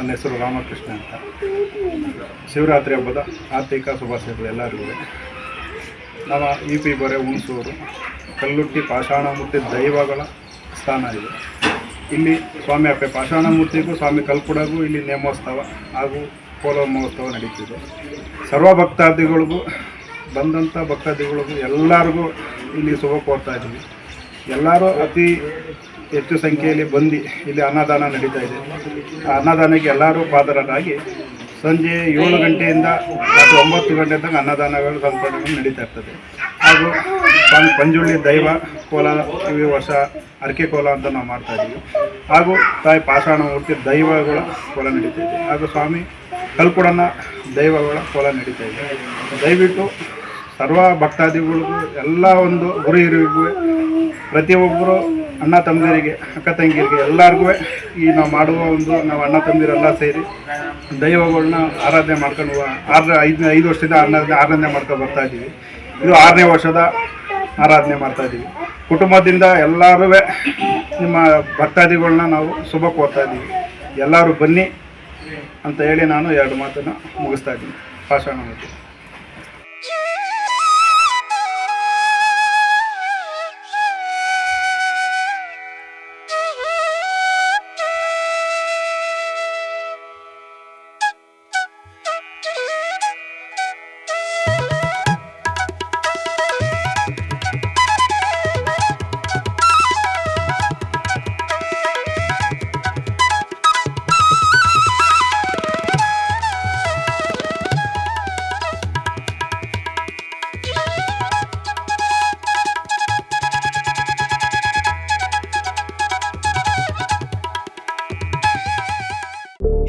ನನ್ನ ಹೆಸರು ರಾಮಕೃಷ್ಣ ಅಂತ. ಶಿವರಾತ್ರಿ ಹಬ್ಬದ ಆರ್ಥಿಕ ಶುಭಾಶಯಗಳು ಎಲ್ಲರಿಗೂ. ನಮ್ಮ ಇ ಪಿ ಬರೆ ಹುಣಸೂರು ಕಲ್ಲುಟ್ಟಿ ಪಾಷಾಣಮೂರ್ತಿ ದೈವಗಳ ಸ್ಥಾನ ಇದೆ. ಇಲ್ಲಿ ಸ್ವಾಮಿ ಅಪ್ಪೆ ಪಾಷಾಣಮೂರ್ತಿಗೂ, ಸ್ವಾಮಿ ಕಲ್ಪುಡಗೂ ಇಲ್ಲಿ ನೇಮೋತ್ಸವ ಹಾಗೂ ಕೋಲೋ ಮಹೋತ್ಸವ ನಡೀತಿದೆ. ಸರ್ವ ಭಕ್ತಾದಿಗಳಿಗೂ ಬಂದಂಥ ಭಕ್ತಾದಿಗಳಿಗೂ ಎಲ್ಲರಿಗೂ ಇಲ್ಲಿ ಶುಭ ಕೋರ್ತಾ ಇದ್ದೀವಿ. ಎಲ್ಲರೂ ಅತಿ ಹೆಚ್ಚು ಸಂಖ್ಯೆಯಲ್ಲಿ ಬಂದು ಇಲ್ಲಿ ಅನ್ನದಾನ ನಡೀತಾ ಇದೆ. ಆ ಅನ್ನದಾನಕ್ಕೆ ಎಲ್ಲರೂ ಪಾದರಾಗಿ ಸಂಜೆ ಏಳು ಗಂಟೆಯಿಂದ ಮತ್ತು ಒಂಬತ್ತು ಗಂಟೆ ತನಕ ಅನ್ನದಾನಗಳು ಸಂಪರ್ಕಗಳು ನಡೀತಾ ಇರ್ತದೆ. ಹಾಗೂ ಪಂಜುಳಿ ಪಂಜುಳ್ಳಿ ದೈವ ಕೋಲ ಈ ವರ್ಷ ಅರಕೆ ಕೋಲ ಅಂತ ನಾವು ಮಾಡ್ತಾ ಇದ್ದೀವಿ. ಹಾಗೂ ತಾಯಿ ಪಾಷಾಣಮೂರ್ತಿ ದೈವಗಳ ಕೋಲ ನಡೀತಾ ಇದೆ. ಹಾಗೂ ಸ್ವಾಮಿ ಕಲ್ಕುಡನ ದೈವಗಳ ಕೋಲ ನಡೀತಾ ಇದೆ. ದಯವಿಟ್ಟು ಸರ್ವ ಭಕ್ತಾದಿಗಳಿಗೂ ಎಲ್ಲ ಒಂದು ಗುರು ಹಿರಿಗೂ ಪ್ರತಿಯೊಬ್ಬರು ಅಣ್ಣ ತಮ್ಮಂದಿರಿಗೆ, ಅಕ್ಕ ತಂಗಿಯರಿಗೆ ಎಲ್ಲರಿಗೂ ಈ ನಾವು ಮಾಡುವ ಒಂದು ನಾವು ಅಣ್ಣ ತಮ್ಮದಿರೆಲ್ಲ ಸೇರಿ ದೈವಗಳನ್ನ ಆರಾಧನೆ ಮಾಡ್ಕೊಂಡು ಆರು ಐದು ಐದು ವರ್ಷದಿಂದ ಆರಾಧನೆ ಆರಾಧನೆ ಮಾಡ್ಕೊಂಡು ಬರ್ತಾ ಇದ್ದೀವಿ. ಇದು ಆರನೇ ವರ್ಷದ ಆರಾಧನೆ ಮಾಡ್ತಾ ಇದ್ದೀವಿ. ಕುಟುಂಬದಿಂದ ಎಲ್ಲರೂ ನಿಮ್ಮ ಭಕ್ತಾದಿಗಳನ್ನ ನಾವು ಶುಭ ಕೋರ್ತಾ ಇದ್ದೀವಿ. ಎಲ್ಲರೂ ಬನ್ನಿ ಅಂತ ಹೇಳಿ ನಾನು ಎರಡು ಮಾತನ್ನು ಮುಗಿಸ್ತಾ ಇದ್ದೀನಿ. ಭಾಷಣ ಮಾಡಿ